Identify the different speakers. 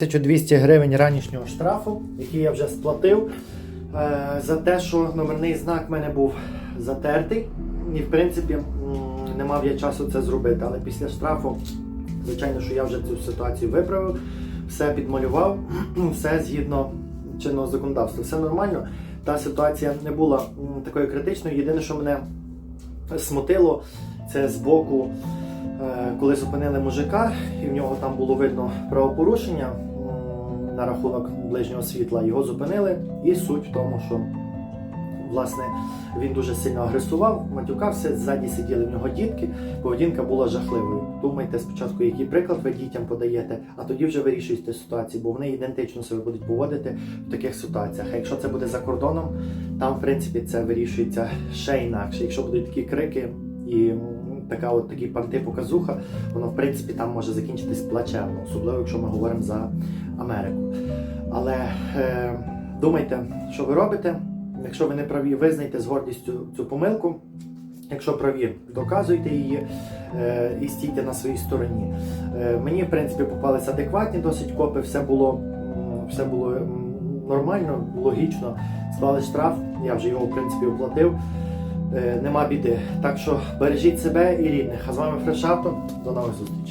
Speaker 1: 1200 гривень ранішнього штрафу, який я вже сплатив, е, за те, що номерний знак в мене був затертий. І в принципі не мав я часу це зробити. Але після штрафу, звичайно, що я вже цю ситуацію виправив, все підмалював, все згідно чинного законодавства. Все нормально. Та ситуація не була такою критичною. Єдине, що мене смутило, це з боку, коли зупинили мужика, і в нього там було видно правопорушення на рахунок ближнього світла. Його зупинили, і суть в тому, що власне він дуже сильно агресував, матюкався, ззаді сиділи в нього дітки. Поведінка була жахливою. Думайте спочатку, який приклад ви дітям подаєте, а тоді вже вирішуйте ситуацію, бо вони ідентично себе будуть поводити в таких ситуаціях. А якщо це буде за кордоном, там в принципі це вирішується ще інакше. Якщо будуть такі крики і така от такі панти показуха, воно в принципі там може закінчитись плачевно, особливо якщо ми говоримо за Америку. Але е, думайте, що ви робите. Якщо ви не праві, визнайте з гордістю цю помилку. Якщо праві, доказуйте її е, і стійте на своїй стороні. Е, мені, в принципі, попалися адекватні досить копи, все було, все було нормально, логічно. Склали штраф, я вже його в принципі оплатив. Е, нема біди. Так що бережіть себе і рідних. А з вами Фрешавто. До нових зустрічей.